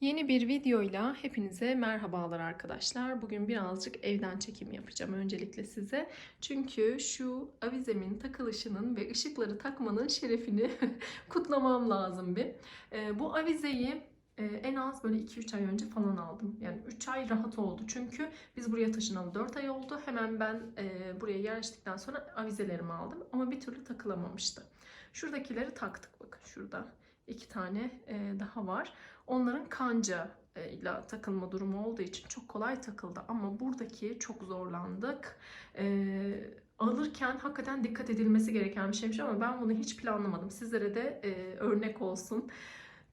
Yeni bir videoyla hepinize merhabalar arkadaşlar. Bugün birazcık evden çekim yapacağım öncelikle size. Çünkü şu avizemin takılışının ve ışıkları takmanın şerefini kutlamam lazım bir. Ee, bu avizeyi e, en az böyle 2-3 ay önce falan aldım. Yani 3 ay rahat oldu. Çünkü biz buraya taşınalı 4 ay oldu. Hemen ben e, buraya yerleştikten sonra avizelerimi aldım. Ama bir türlü takılamamıştı. Şuradakileri taktık bakın şurada. iki tane e, daha var. Onların kanca e, ile takılma durumu olduğu için çok kolay takıldı. Ama buradaki çok zorlandık. E, alırken hakikaten dikkat edilmesi gereken bir şeymiş ama ben bunu hiç planlamadım. Sizlere de e, örnek olsun.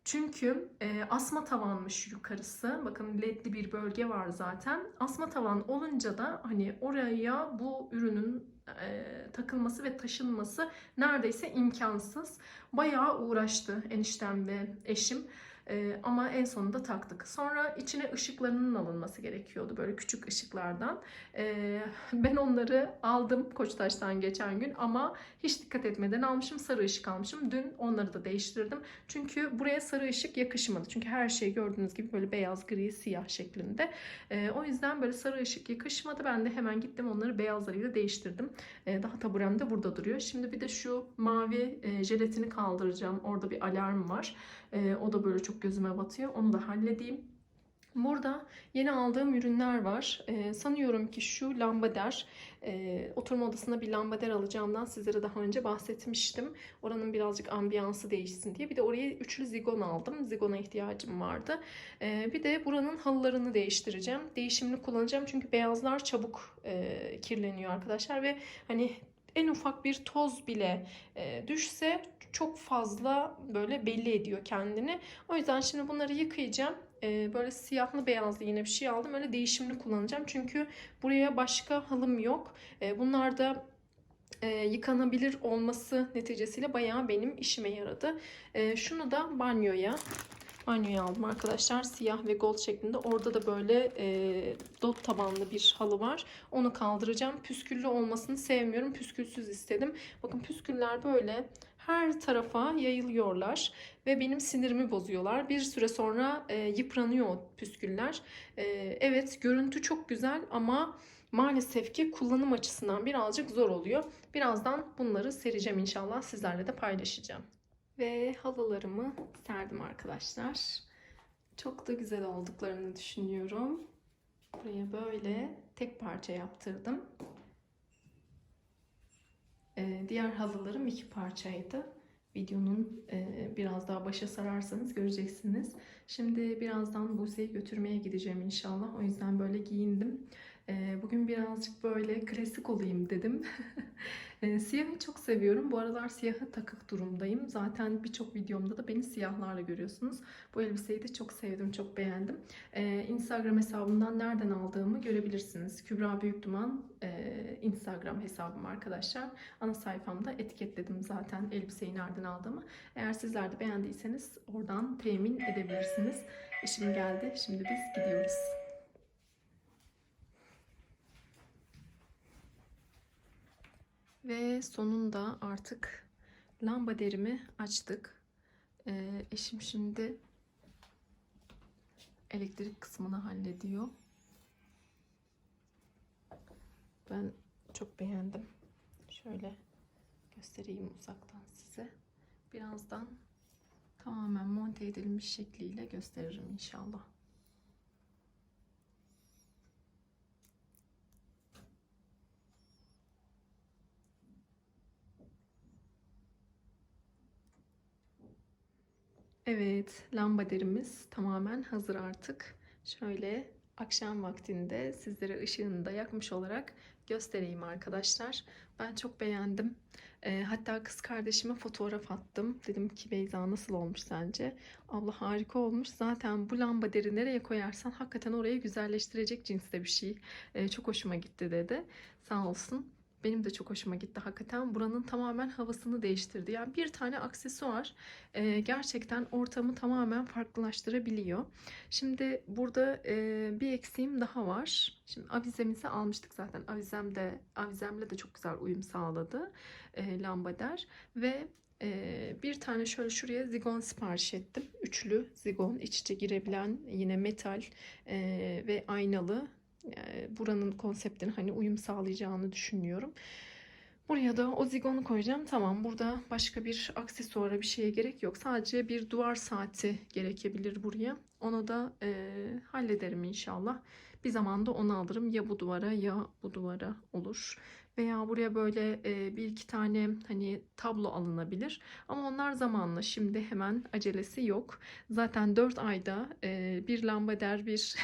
Çünkü e, asma tavanmış yukarısı. Bakın ledli bir bölge var zaten. Asma tavan olunca da hani oraya bu ürünün e, takılması ve taşınması neredeyse imkansız. Bayağı uğraştı eniştem ve eşim. Ee, ama en sonunda taktık. Sonra içine ışıklarının alınması gerekiyordu böyle küçük ışıklardan. Ee, ben onları aldım Koçtaş'tan geçen gün ama hiç dikkat etmeden almışım. Sarı ışık almışım. Dün onları da değiştirdim. Çünkü buraya sarı ışık yakışmadı. Çünkü her şey gördüğünüz gibi böyle beyaz, gri, siyah şeklinde. Ee, o yüzden böyle sarı ışık yakışmadı. Ben de hemen gittim onları beyazlarıyla değiştirdim. Daha taburem de burada duruyor. Şimdi bir de şu mavi e, jelatini kaldıracağım. Orada bir alarm var. Ee, o da böyle çok gözüme batıyor. Onu da halledeyim. Burada yeni aldığım ürünler var. Ee, sanıyorum ki şu lambader, e, oturma odasına bir lambader alacağımdan sizlere daha önce bahsetmiştim. Oranın birazcık ambiyansı değişsin diye. Bir de oraya üçlü zigon aldım. Zigona ihtiyacım vardı. Ee, bir de buranın halılarını değiştireceğim. Değişimli kullanacağım çünkü beyazlar çabuk e, kirleniyor arkadaşlar ve hani en ufak bir toz bile e, düşse çok fazla böyle belli ediyor kendini. O yüzden şimdi bunları yıkayacağım. E, böyle siyahlı beyazlı yine bir şey aldım. Öyle değişimli kullanacağım. Çünkü buraya başka halım yok. E, bunlar da e, yıkanabilir olması neticesiyle bayağı benim işime yaradı. E, şunu da banyoya banyoya aldım arkadaşlar. Siyah ve gold şeklinde. Orada da böyle e, dot tabanlı bir halı var. Onu kaldıracağım. Püsküllü olmasını sevmiyorum. Püskülsüz istedim. Bakın püsküller böyle her tarafa yayılıyorlar ve benim sinirimi bozuyorlar. Bir süre sonra e, yıpranıyor püsküller. E, evet görüntü çok güzel ama maalesef ki kullanım açısından birazcık zor oluyor. Birazdan bunları sereceğim inşallah sizlerle de paylaşacağım. Ve halılarımı serdim arkadaşlar. Çok da güzel olduklarını düşünüyorum. Buraya böyle tek parça yaptırdım. Ee, diğer halılarım iki parçaydı. Videonun e, biraz daha başa sararsanız göreceksiniz. Şimdi birazdan Buse'yi götürmeye gideceğim inşallah. O yüzden böyle giyindim. E, bugün birazcık böyle klasik olayım dedim. e, siyahı çok seviyorum. Bu aralar siyahı takık durumdayım. Zaten birçok videomda da beni siyahlarla görüyorsunuz. Bu elbiseyi de çok sevdim, çok beğendim. E, Instagram hesabımdan nereden aldığımı görebilirsiniz. Kübra Büyükduman e, Instagram hesabım arkadaşlar. Ana sayfamda etiketledim zaten elbiseyi nereden aldığımı. Eğer sizler de beğendiyseniz oradan temin edebilirsiniz. İşim geldi. Şimdi biz gidiyoruz. Ve sonunda artık lambaderimi açtık. Ee, eşim şimdi elektrik kısmını hallediyor. Ben çok beğendim. Şöyle göstereyim uzaktan size. Birazdan tamamen monte edilmiş şekliyle gösteririm inşallah. Evet, lambaderimiz tamamen hazır artık. Şöyle akşam vaktinde sizlere ışığını da yakmış olarak göstereyim arkadaşlar. Ben çok beğendim. E, hatta kız kardeşime fotoğraf attım. Dedim ki Beyza nasıl olmuş sence? Abla harika olmuş. Zaten bu lambaderi nereye koyarsan hakikaten orayı güzelleştirecek cinste bir şey. E, çok hoşuma gitti dedi. Sağ olsun. Benim de çok hoşuma gitti hakikaten. Buranın tamamen havasını değiştirdi. Yani bir tane aksesuar e, gerçekten ortamı tamamen farklılaştırabiliyor. Şimdi burada e, bir eksiğim daha var. Şimdi avizemizi almıştık zaten. Avizem de avizemle de çok güzel uyum sağladı e, lambader ve Ee, bir tane şöyle şuraya zigon sipariş ettim. Üçlü zigon iç içe girebilen yine metal e, ve aynalı. Yani buranın konseptine hani uyum sağlayacağını düşünüyorum. Buraya da o zigonu koyacağım. Tamam burada başka bir aksesuara bir şeye gerek yok. Sadece bir duvar saati gerekebilir buraya. Onu da e, hallederim inşallah. Bir zamanda onu alırım. Ya bu duvara ya bu duvara olur. Veya buraya böyle bir iki tane hani tablo alınabilir. Ama onlar zamanla. Şimdi hemen acelesi yok. Zaten 4 ayda bir lambader bir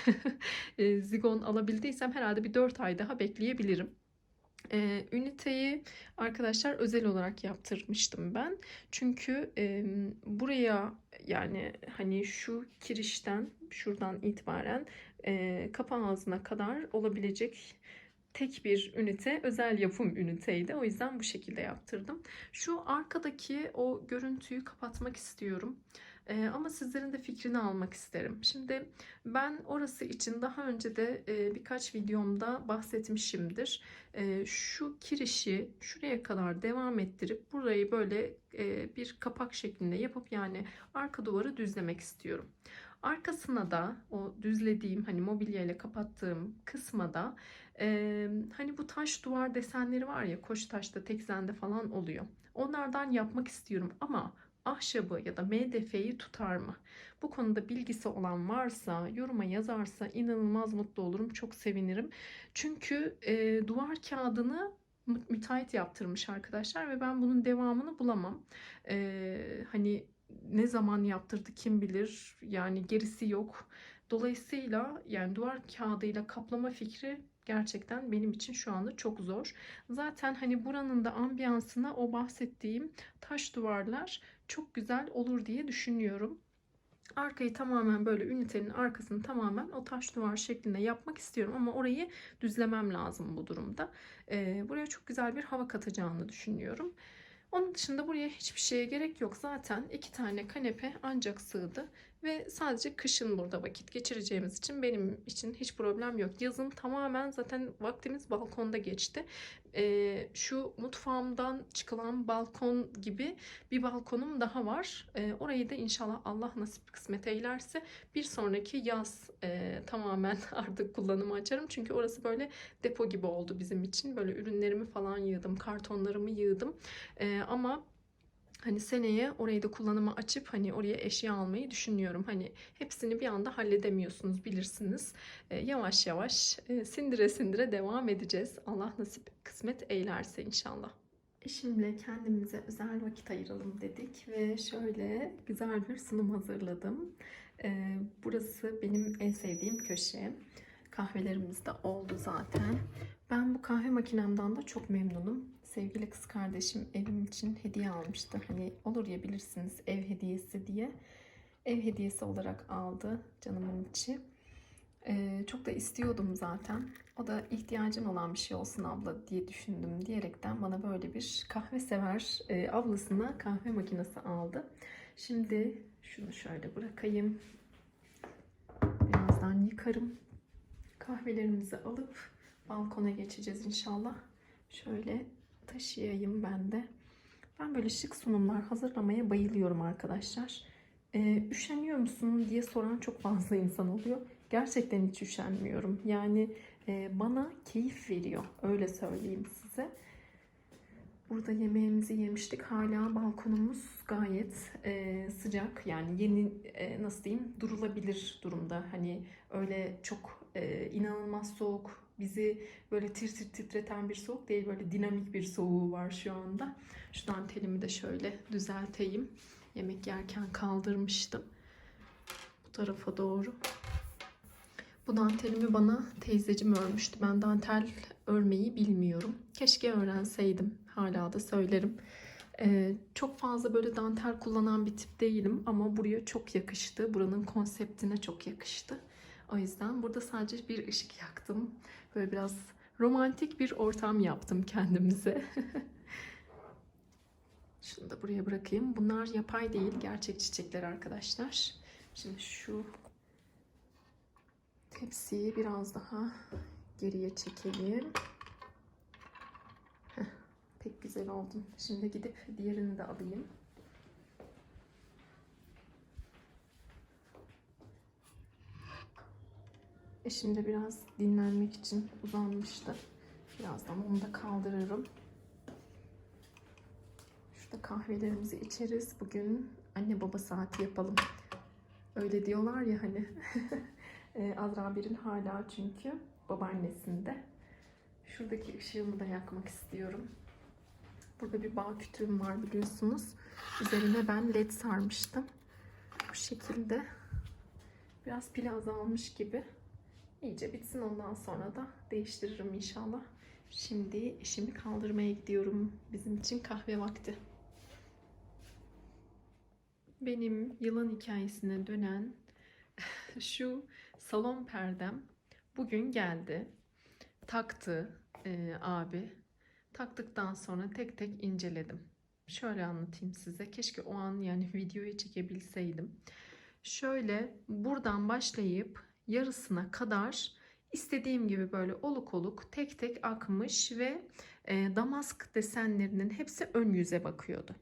zigon alabildiysem herhalde bir 4 ay daha bekleyebilirim. E, üniteyi arkadaşlar özel olarak yaptırmıştım ben. Çünkü e, buraya yani hani şu kirişten şuradan itibaren e, kapı ağzına kadar olabilecek tek bir ünite özel yapım üniteydi. O yüzden bu şekilde yaptırdım. Şu arkadaki o görüntüyü kapatmak istiyorum. Ee, ama sizlerin de fikrini almak isterim. Şimdi ben orası için daha önce de e, birkaç videomda bahsetmişimdir. E, şu kirişi şuraya kadar devam ettirip burayı böyle e, bir kapak şeklinde yapıp yani arka duvarı düzlemek istiyorum. Arkasına da o düzlediğim hani mobilya ile kapattığım kısma da e, hani bu taş duvar desenleri var ya koş taşta tekzende falan oluyor. Onlardan yapmak istiyorum ama ahşabı ya da MDF'yi tutar mı? Bu konuda bilgisi olan varsa, yoruma yazarsa inanılmaz mutlu olurum. Çok sevinirim. Çünkü e, duvar kağıdını mü- müteahhit yaptırmış arkadaşlar ve ben bunun devamını bulamam. E, hani ne zaman yaptırdı kim bilir. Yani gerisi yok. Dolayısıyla yani duvar kağıdıyla kaplama fikri gerçekten benim için şu anda çok zor. Zaten hani buranın da ambiyansına o bahsettiğim taş duvarlar çok güzel olur diye düşünüyorum. Arkayı tamamen böyle ünitenin arkasını tamamen o taş duvar şeklinde yapmak istiyorum ama orayı düzlemem lazım bu durumda. Ee, buraya çok güzel bir hava katacağını düşünüyorum. Onun dışında buraya hiçbir şeye gerek yok. Zaten iki tane kanepe ancak sığdı. Ve sadece kışın burada vakit geçireceğimiz için benim için hiç problem yok. Yazın tamamen zaten vaktimiz balkonda geçti. Ee, şu mutfağımdan çıkılan balkon gibi bir balkonum daha var. Ee, orayı da inşallah Allah nasip kısmet eylerse bir sonraki yaz e, tamamen artık kullanıma açarım. Çünkü orası böyle depo gibi oldu bizim için. Böyle ürünlerimi falan yığdım, kartonlarımı yığdım. Ee, ama Hani seneye orayı da kullanıma açıp hani oraya eşya almayı düşünüyorum. Hani hepsini bir anda halledemiyorsunuz bilirsiniz. Ee, yavaş yavaş e, sindire sindire devam edeceğiz. Allah nasip kısmet eylerse inşallah. Eşimle kendimize özel vakit ayıralım dedik ve şöyle güzel bir sunum hazırladım. Ee, burası benim en sevdiğim köşe. Kahvelerimiz de oldu zaten. Ben bu kahve makinemden de çok memnunum. Sevgili kız kardeşim evim için hediye almıştı. Hani olur ya bilirsiniz ev hediyesi diye. Ev hediyesi olarak aldı canımın içi. Ee, çok da istiyordum zaten. O da ihtiyacın olan bir şey olsun abla diye düşündüm diyerekten bana böyle bir kahve sever e, ablasına kahve makinesi aldı. Şimdi şunu şöyle bırakayım. Birazdan yıkarım. Kahvelerimizi alıp balkona geçeceğiz inşallah. Şöyle taşıyayım ben de. Ben böyle şık sunumlar hazırlamaya bayılıyorum arkadaşlar. Ee, üşeniyor musun diye soran çok fazla insan oluyor. Gerçekten hiç üşenmiyorum. Yani e, bana keyif veriyor. Öyle söyleyeyim size. Burada yemeğimizi yemiştik. Hala balkonumuz gayet e, sıcak. Yani yeni e, nasıl diyeyim durulabilir durumda. Hani öyle çok e, inanılmaz soğuk bizi böyle tir tir titreten bir soğuk değil. Böyle dinamik bir soğuğu var şu anda. Şu dantelimi de şöyle düzelteyim. Yemek yerken kaldırmıştım. Bu tarafa doğru. Bu dantelimi bana teyzecim örmüştü. Ben dantel örmeyi bilmiyorum. Keşke öğrenseydim. Hala da söylerim. Ee, çok fazla böyle dantel kullanan bir tip değilim ama buraya çok yakıştı. Buranın konseptine çok yakıştı. O yüzden burada sadece bir ışık yaktım. Böyle biraz romantik bir ortam yaptım kendimize. Şunu da buraya bırakayım. Bunlar yapay değil, gerçek çiçekler arkadaşlar. Şimdi şu tepsiyi biraz daha geriye çekelim. Heh, pek güzel oldun. Şimdi gidip diğerini de alayım. Eşim de biraz dinlenmek için uzanmıştı. Birazdan onu da kaldırırım. Şurada kahvelerimizi içeriz. Bugün anne baba saati yapalım. Öyle diyorlar ya hani. Ee, Azra Bir'in hala çünkü babaannesinde. Şuradaki ışığımı da yakmak istiyorum. Burada bir bağ kütüğüm var biliyorsunuz. Üzerine ben led sarmıştım. Bu şekilde. Biraz pil azalmış gibi. İyice bitsin ondan sonra da değiştiririm inşallah. Şimdi eşimi kaldırmaya gidiyorum. Bizim için kahve vakti. Benim yılan hikayesine dönen şu salon perdem bugün geldi. Taktı e, abi. Taktıktan sonra tek tek inceledim. Şöyle anlatayım size. Keşke o an yani videoyu çekebilseydim. Şöyle buradan başlayıp yarısına kadar istediğim gibi böyle oluk oluk tek tek akmış ve e, damask desenlerinin hepsi ön yüze bakıyordu.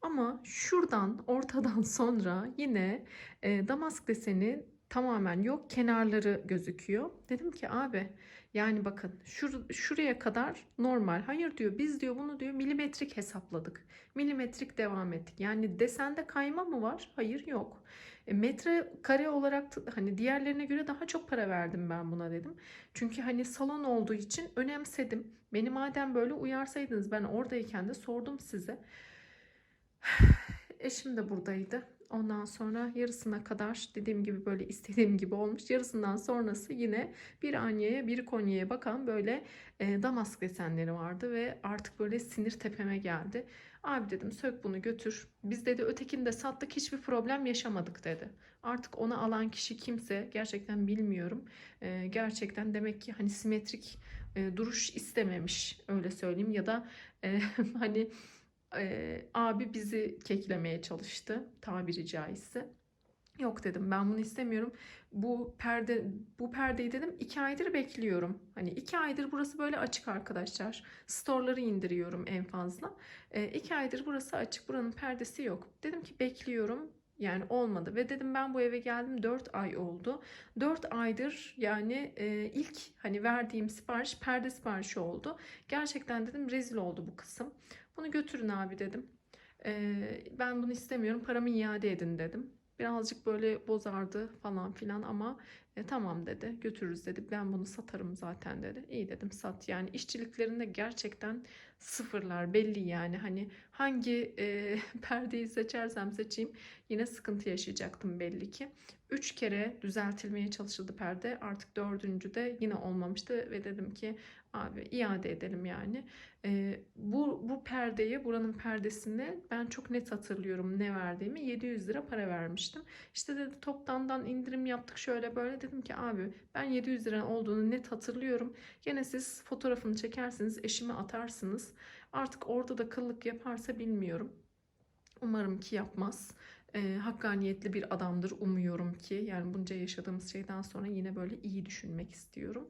Ama şuradan ortadan sonra yine e, damask deseni tamamen yok kenarları gözüküyor. Dedim ki abi yani bakın şur, şuraya kadar normal. Hayır diyor biz diyor bunu diyor milimetrik hesapladık. Milimetrik devam ettik. Yani desende kayma mı var? Hayır yok. E, metre kare olarak hani diğerlerine göre daha çok para verdim ben buna dedim. Çünkü hani salon olduğu için önemsedim. Beni madem böyle uyarsaydınız ben oradayken de sordum size. Eşim de buradaydı. Ondan sonra yarısına kadar dediğim gibi böyle istediğim gibi olmuş. Yarısından sonrası yine bir Anya'ya bir Konya'ya bakan böyle e, damask desenleri vardı ve artık böyle sinir tepeme geldi. Abi dedim sök bunu götür. Biz dedi ötekini de sattık hiçbir problem yaşamadık dedi. Artık onu alan kişi kimse gerçekten bilmiyorum. E, gerçekten demek ki hani simetrik e, duruş istememiş öyle söyleyeyim ya da e, hani e, abi bizi keklemeye çalıştı tabiri caizse. Yok dedim ben bunu istemiyorum. Bu perde bu perdeyi dedim iki aydır bekliyorum. Hani iki aydır burası böyle açık arkadaşlar. Storeları indiriyorum en fazla. E, iki aydır burası açık. Buranın perdesi yok. Dedim ki bekliyorum. Yani olmadı ve dedim ben bu eve geldim 4 ay oldu. 4 aydır yani e, ilk hani verdiğim sipariş perde siparişi oldu. Gerçekten dedim rezil oldu bu kısım. Bunu götürün abi dedim. Ee, ben bunu istemiyorum paramı iade edin dedim. Birazcık böyle bozardı falan filan ama e, tamam dedi götürürüz dedi. Ben bunu satarım zaten dedi. İyi dedim sat yani işçiliklerinde gerçekten sıfırlar belli yani hani hangi e, perdeyi seçersem seçeyim yine sıkıntı yaşayacaktım belli ki. Üç kere düzeltilmeye çalışıldı perde artık dördüncü de yine olmamıştı ve dedim ki abi iade edelim yani. Ee, bu, bu perdeye, buranın perdesini ben çok net hatırlıyorum ne verdiğimi. 700 lira para vermiştim. İşte dedi toptandan indirim yaptık şöyle böyle. Dedim ki abi ben 700 lira olduğunu net hatırlıyorum. Gene siz fotoğrafını çekersiniz, eşime atarsınız. Artık orada da kıllık yaparsa bilmiyorum. Umarım ki yapmaz. Ee, hakkaniyetli bir adamdır umuyorum ki. Yani bunca yaşadığımız şeyden sonra yine böyle iyi düşünmek istiyorum.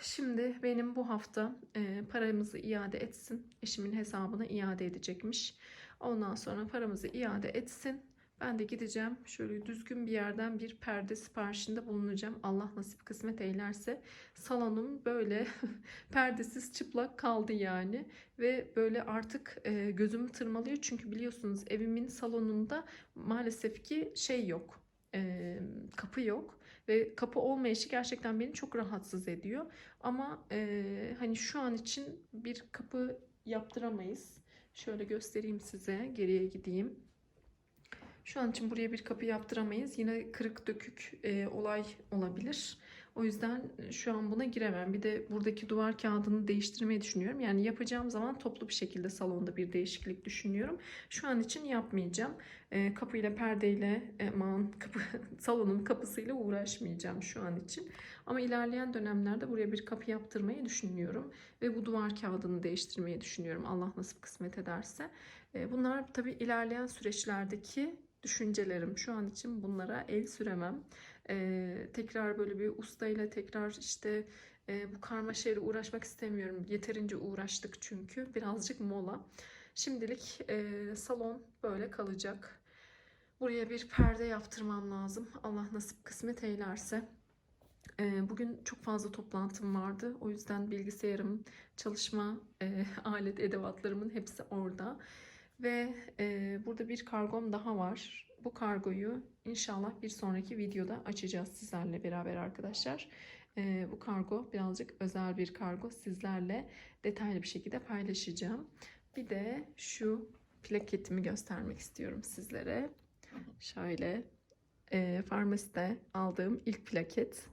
Şimdi benim bu hafta e, paramızı iade etsin. Eşimin hesabına iade edecekmiş. Ondan sonra paramızı iade etsin. Ben de gideceğim şöyle düzgün bir yerden bir perde siparişinde bulunacağım. Allah nasip kısmet eylerse. Salonum böyle perdesiz çıplak kaldı yani. Ve böyle artık e, gözümü tırmalıyor. Çünkü biliyorsunuz evimin salonunda maalesef ki şey yok. E, kapı yok ve kapı olmayışı gerçekten beni çok rahatsız ediyor. Ama e, hani şu an için bir kapı yaptıramayız. Şöyle göstereyim size. Geriye gideyim. Şu an için buraya bir kapı yaptıramayız. Yine kırık dökük e, olay olabilir. O yüzden şu an buna giremem. Bir de buradaki duvar kağıdını değiştirmeyi düşünüyorum. Yani yapacağım zaman toplu bir şekilde salonda bir değişiklik düşünüyorum. Şu an için yapmayacağım. E, kapıyla perdeyle e, aman kapı, salonun kapısıyla uğraşmayacağım şu an için. Ama ilerleyen dönemlerde buraya bir kapı yaptırmayı düşünüyorum. Ve bu duvar kağıdını değiştirmeyi düşünüyorum. Allah nasip kısmet ederse. E, bunlar tabii ilerleyen süreçlerdeki düşüncelerim. Şu an için bunlara el süremem. Ee, tekrar böyle bir ustayla tekrar işte e, bu karmaşayla uğraşmak istemiyorum. Yeterince uğraştık çünkü. Birazcık mola. Şimdilik e, salon böyle kalacak. Buraya bir perde yaptırmam lazım. Allah nasip kısmet eylerse. Bugün çok fazla toplantım vardı. O yüzden bilgisayarım, çalışma e, alet edevatlarımın hepsi orada. Ve e, burada bir kargom daha var. Bu kargoyu inşallah bir sonraki videoda açacağız sizlerle beraber arkadaşlar. E, bu kargo birazcık özel bir kargo. Sizlerle detaylı bir şekilde paylaşacağım. Bir de şu plaketimi göstermek istiyorum sizlere. Şöyle e, farmaside aldığım ilk plaket.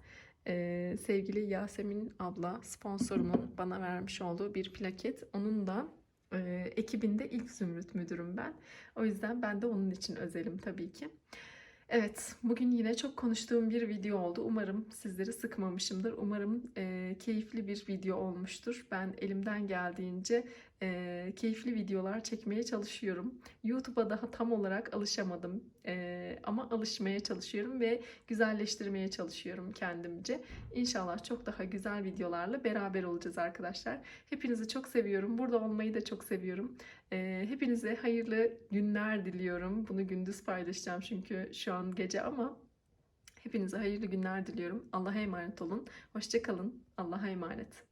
E, sevgili Yasemin abla sponsorumun bana vermiş olduğu bir plaket. Onun da e, ekibinde ilk zümrüt müdürüm ben. O yüzden ben de onun için özelim tabii ki. Evet, bugün yine çok konuştuğum bir video oldu. Umarım sizleri sıkmamışımdır. Umarım e, keyifli bir video olmuştur. Ben elimden geldiğince e, keyifli videolar çekmeye çalışıyorum. YouTube'a daha tam olarak alışamadım. E, ama alışmaya çalışıyorum ve güzelleştirmeye çalışıyorum kendimce. İnşallah çok daha güzel videolarla beraber olacağız arkadaşlar. Hepinizi çok seviyorum. Burada olmayı da çok seviyorum. E, hepinize hayırlı günler diliyorum. Bunu gündüz paylaşacağım çünkü şu an gece ama hepinize hayırlı günler diliyorum. Allah'a emanet olun. Hoşçakalın. Allah'a emanet.